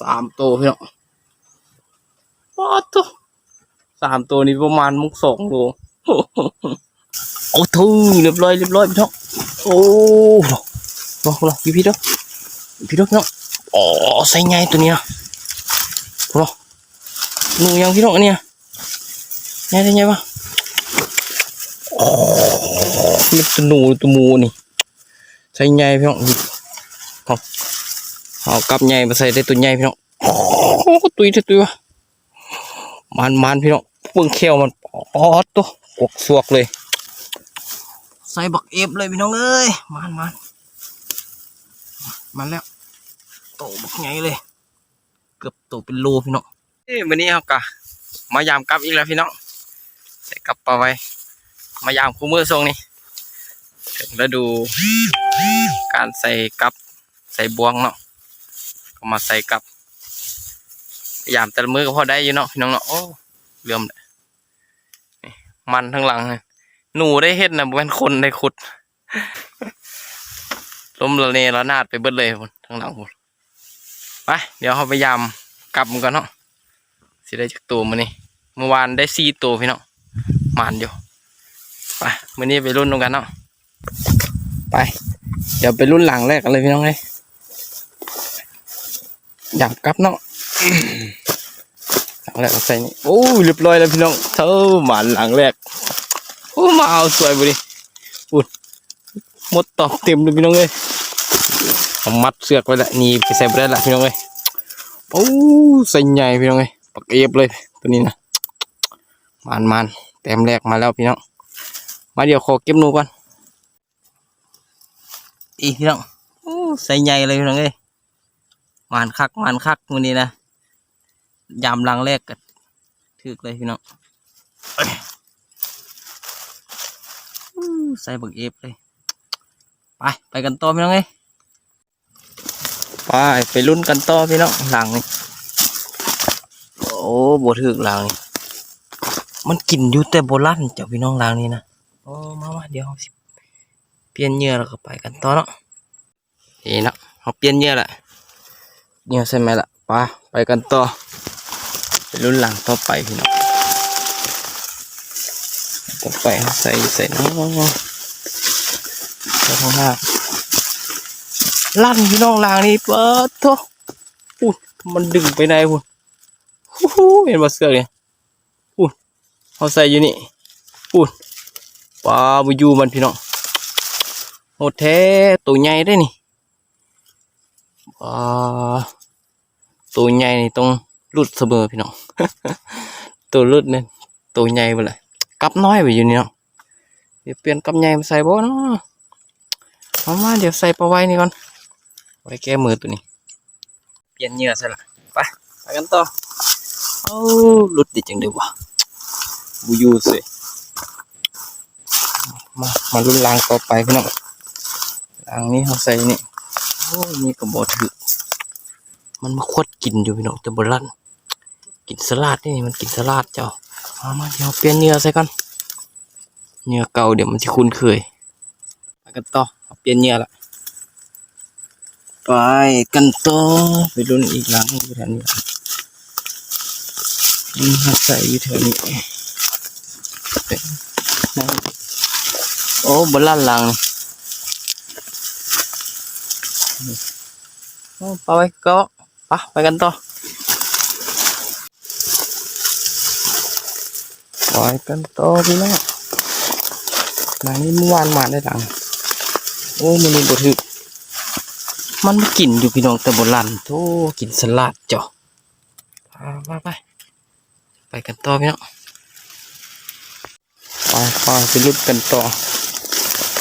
สามตัวพี่น้องปอดตัวสามตัวนี้ประมาณมุกสองโลโอ้ทูเรียบร้อยเรียบร้อยพี่น้องโอ้ลองลองพี่พี่เด้อพี่ด้อพี่น้องอ๋อใส่ไงตัวเนี้ยพอหนูยังพี่น้องอันเนี้ยไงได้ไงวะโอ้เล็บตัวหนูตัวมูนี่ใส่ไงพี่น้อง เอากลับไงมาใส่ได้ตัวไงพี่น้องโอ้ตุยเถอะตุยวะมันมันพี่น้องเบิ่งแควมันอ๋อตัวกวกสวกเลย ใส่บักเอฟเลยพี่น้องเอ้ยมันมันมันแล้วโตบักไงเลย เกือบโตเป็นโลพี่น้องเอ้ยวันนี้เอากะมายามกลับอีกแล้วพี่น้องใส่กลับปลาไว้ มายามคู่มือทรงนี่ถึงฤดูการใส่กลับใส่บวงเนาะ ก็มาใส่กับยามแต่ละมือก็พอได้อยู่เนาะพี่น้องเนาะโอ้เลื่อมเลยมันทั้งหลังหนูได้เฮ็ดนะบ่แม่นคนได้ขุดล้มละเนระนาดไปเบิดเลยทั้งหลังพุ่นไปเดี๋ยวเขาพยายามกลับมันก่อนเนาะสิได้จักตัวมื้อนี้เมื่อวานได้สี่ตัวพี่เนาะมานอยู่ไปมื้อนี้ไปรุ่นตรงกันเนาะไป เดี๋ยวไปรุ่นหลังแรกกันเลยพี่น้องเอ้ย อยากกลับเนาะหลังแรกเอาใส่นี่โอ้ยเรียบร้อยแล้วพี่น้องเธอหมานหลังแรกโอ้มาเอาสวยบุดิอุดหมดตอบเต็มเลยพี่น้องเอ้ยเอามัดเสือกไว้ละนี่ไปใส่ไปได้ละพี่น้องเอ้ยโอ้ใส่ใหญ่พี่น้องเอ้ยปักเอฟเลยตัวนี้นะมานมันเต็มแรกมาแล้วพี่น้องมาเดี๋ยวขอเก็บหนูก่อนอีพี่น้องโอ้ใส่ใหญ่เลยพี่น้องเอ้ย มานคักมานคักมือนี้นะยามหลังแรกกันถึกเลยพี่น้องอู้ใส่บักเอฟเลย ไป ไปกันต่อพี่น้องเอ้ยไปไปลุ้นกันต่อพี่น้องหลังนี่โอ้บถึกหลังนี่มันกินอยู่แต่โบราณเจ้าพี่น้องหลังนี่นะโอ้มามาเดี๋ยวเราสิเปลี่ยนเหยื่อแล้วก็ไปกันต่อเนาะนี่เนาะเราเปลี่ยนเหยื่อละ เหยื่อใช่ไหมล่ะไปไปกันต่อไปลุ้นหลังต่อไปพี่น้องต่อไปใส่ใส่น้องใส่ข้างหน้าลั่นพี่น้องลางนี่เปิดโถอู้มันดึงไปไหนพุ่นฮู้ฮู้เห็นบ่เสือกเนี่ยอู้เขาใส่อยู่นี่อู้ปลาบุยูมันพี่น้องโหดแท้ตัวใหญ่ได้นี่ ตัวใหญ่นี่ต้องรุดเสมอพี่น้อง ตัวรุดเนี่ยตัวใหญ่ไปเลยกับน้อยไปอยู่นี่เนาะเดี๋ยวเปลี่ยนกับใหญ่มาใส่บ่เนาะเอามาเดี๋ยวใส่ปลาไว้นี่ก่อน ไว้แก้มือตัวนี้ เปลี่ยนเหยื่อใส่ละไปไปกันต่อโอ้หลุดดิจังเดียววะบูยูสิมา มาลุ้นลางต่อไปพี่น้องลางนี้เขาใส่นี่ โอ้นี่ก็บ่ถือมันมาควดกินอยู่พี่น้องแต่บราณกินสลัดนี่มันกินสลัดเจ้ามามาเดี๋ยวเปลี่ยนเหงื่อใส่ก่อนเหงื่อเก่าเดี๋ยวมันจะคุ้นเคยไปกันต่อเปลี่ยนเหงื่อละไปกันต่อไปรุ่นอีกหลังอยู่แถวนี้นี่หัใส่อยู่แถวนี้โอ้บนล้านหลังนี่ ไปไว้ก็ไปไปกันต่อไปกันต่อพี่น้องหลังนี้เมื่อวานมาได้หลังโอ้มันมีบทึกมันมากินอยู่พี่น้องแต่บราณโธ่กินสลัดจ้ะไปไปไปไปกันต่อพี่น้องไปไปไปลุดกันต่อ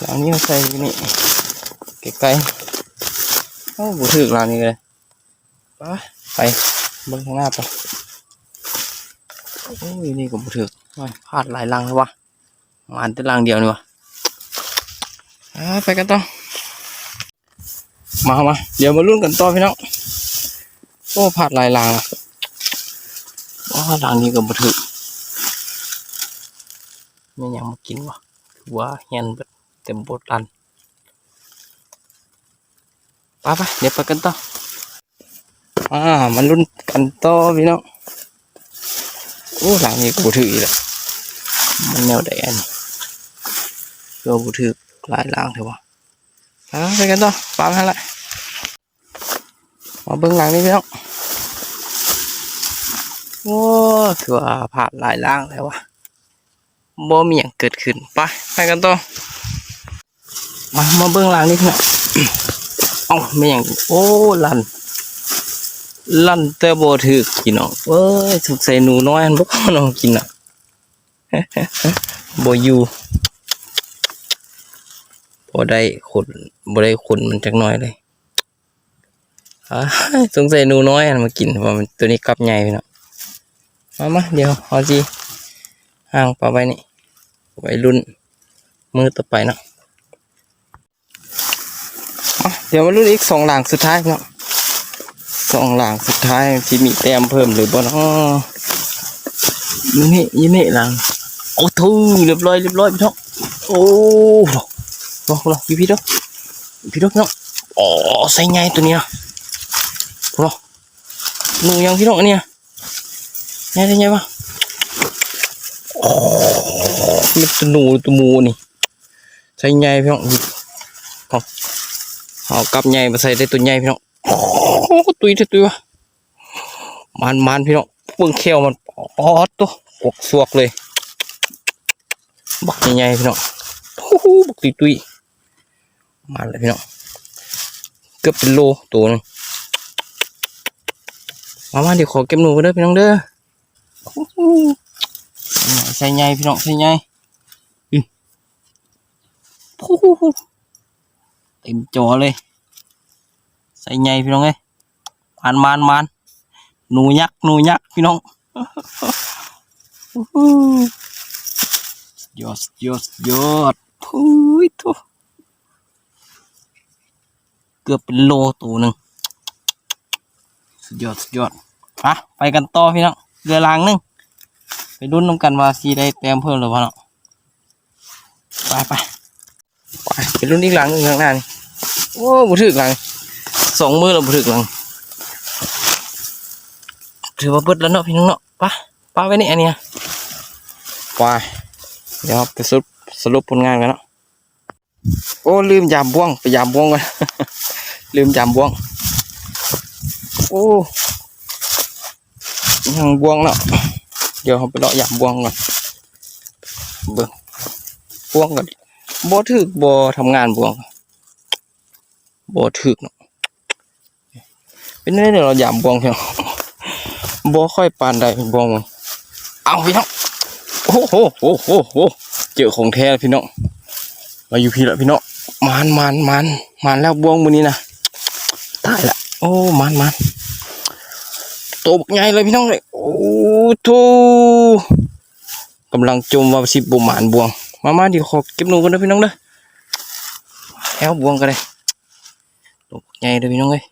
หลังนี้ใส่นี่ไกลๆ โอ้บทึกหลังนี้เลยไปไปเบิ่งข้างหน้าไปโอ้ยนี่ก็บทึกโอ้ยพลาดหลายลังเลยวะหวานแต่ลังเดียวนี่วะอ่าไปกันต่อมามาเดี๋ยวมาลุ้นกันต่อพี่น้องโอ้พลาดหลายลังอะว้าลังนี้ก็บ่ถึกไม่ยังมากินวะถือว่าเฮียนเบิดเต็มบทลัน ไปไปเดี๋ยวไปกันต่ออ่ามันรุ่นกันต่อพี่น้องโอ้หลังนี้กูถืออีกแล้วมันแนวใดอันนี้ก็กูถือหลายหลังเถอะวะอ่าไปกันต่อปามให้ละมาเบิ้องหลังนี้พี่น้องโอ้ถือว่าผ่านหลายหลังแล้ววะบ่มีอย่างเกิดขึ้นไปไปกันต่อมามาเบิ้องหลังนี้พี่น้อง เอ้าไม่อย่างโอ้ลันลั่นแต่บ่ถือกินเนาะเอ้ยถูกใส่หนูน้อยนบ่เข้าน้องกินอะบ่อยู่บ่ได้ขนบ่ได้ขนมันจักหน้อยเลยอ่าสงสัยหนูน้อยอันมากินเพราะมันตัวนี้กลับใหญ่ไปเนาะมามาเดี๋ยวเอาจีห่างปลาไว้นี่ไว้รุ่นมือต่อไปเนาะ เดี๋ยวมารุ่นอีกสองหลังสุดท้ายเนาะสองหลังสุดท้ายที่มีแต้มเพิ่มหรือบ่เนาะยี่นี่ยี่นี่หลังโอ้ทูเรียบร้อยเรียบร้อยพี่น้องโอ้บอกบอกพี่พี่ดอกพี่ดอกเนาะอ๋อใส่ไงตัวเนี้ยพอหนูยังพี่น้องอันเนี้ยไงได้ไงวะโอ้ตัวหนูตัวมูนี่ใส่ไงพี่น้อง เอากับไงมาใส่ได้ตัวไงพี่น้องตุยตุยวะมันมันพี่น้องเบิ่งเขียวมันปอดตัวกวกสวกเลยบักใหญ่พี่น้องบักตุยตุยมันเลยพี่น้องเกือบเป็นโลตัวหนึงมามาเดี๋ยวขอเก็บหนูกันเด้อพี่น้องเด้อใส่ใหญ่พี่น้องใส่ใหญ่อือ เต็มจอเลย ใส่ใหญ่พี่น้องเอ้ยมานมานมานหนูยักษ์หนูยักษ์พี่น้องยอดยอดยอดพุ้ยทุเกือบเป็นโลตัวหนึ่งสุดยอดสุดยอดอะไปกันต่อพี่น้องเรือลางหนึงไปดุนน้ำกันว่าสีได้แต้มเพิ่มหรือเปล่าไปไป ไปไปรุ่นอีกหลังหนึ่งข้างหน้านี่โอ้บุถึกหลังสองมือเราผึกหลังถือว่าเบิดแล้วเนาะพี่น้องเนาะป้าป้าไว้นี่อันเนี้ยไปเดี๋ยวไปสรุปสรุปผลงานกันเนาะโอ้ลืมยามบ่วงไปยามบ่วงกันลืมยามบ่วงโอ้ยังบ่วงเนาะเดี๋ยวเราไปเลาะยามบ่วงก่อนเบิ่งบ่วงกัน บ่ถึกบ่ทำงานบ่วงบ่ถึกเนาะเป็นไงเดี๋ยวเราหยามบวงเพียงบ่ค่อยปานใดบวงเอาพี่น้องโอ้โหโอ้โหโอ้โหเจอของแท้พี่น้องมาอยู่พี่ละพี่น้องมานมานมานมานแล้วบวงมือนี้นะตายละโอ้มานมานโตบกใหญ่เลยพี่น้องเลยโอ้ทูกำลังจมว่าสิบบุหมานบวง มามาเดี๋ยวขอเก็บหนูกันนะพี่น้องเด้อแอวบวงกันเลยโตกใหญ่เลยพี่น้องเอ้ย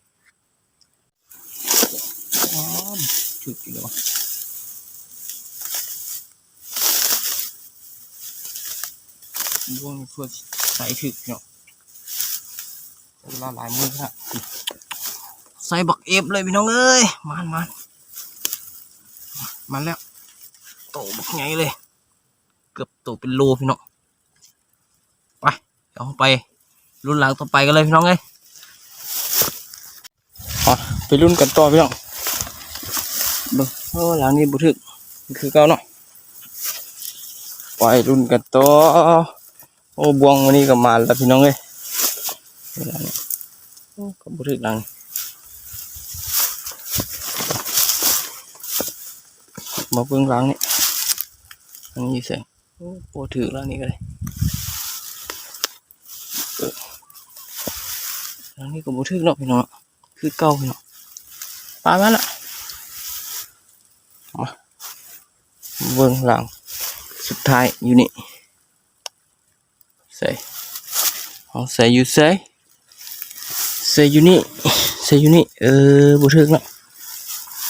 ถึกอยู่เลยวบวงเพื่อใส่ถึกเนาะเวลาหลายมือครับใส่บักเอฟเลยพี่น้องเอ้ยมันมันมันแล้วโตบักไงเลย เกือบโตเป็นโลพี่น้อง เดี๋ยวไปรุ่นหลังต่อไปกันเลยพี่น้องเอ้ยไปรุ่นกันต่อพี่น้องเบิ่งโอ้หลังนี้บุถึกคือเก่าเนาะไปรุ่นกันต่อโอ้บวงวันนี้ก็มาแล้วพี่น้องเอ้ยหลังนี้ก็บุถึกหลังมาเบิ่งหลังนี่อันนี้ใส่โอ้ถึกหลังนี้ก็เลยเออ หลังนี้ก็บุถึกเนาะพี่น้องคือเก่าพี่น้องไปมาละเบื้องหลังสุดท้ายอยู่นี่ใส่เอาใส่อยู่ใส่ใส่อยู่นี่ใส่อยู่นี่เออบุทึกเนาะ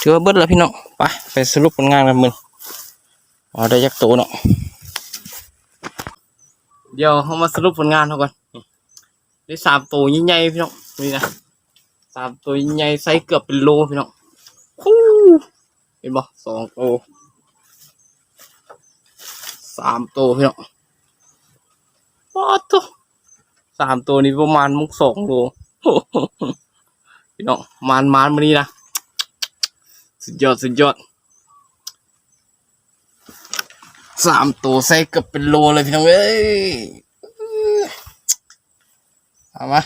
ถือว่าเบิดแล้วพี่น้องไปไปสรุปผลงานกันมึงเอาได้ยักษ์โตเนาะเดี๋ยวเขามาสรุปผลงานเขาก่อน ได้สามตัวใหญ่ๆพี่น้องนี่นะสามตัวใหญ่ไซส์เกือบเป็นโลพี่น้องอู้เห็นบ่สองตัวสามตัวพี่น้องปอดตัวสามตัวนี้ประมาณมุกสองโลพี่น้องมานมานมานี่นะสุดยอดสุดยอดสามตัวใส่เกับเป็นโลเลยพี่น้องเอ้ย เอามา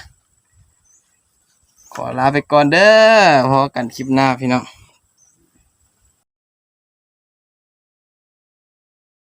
ขอลาไปก่อนเด้อพอกันคลิปหน้าพี่น้อง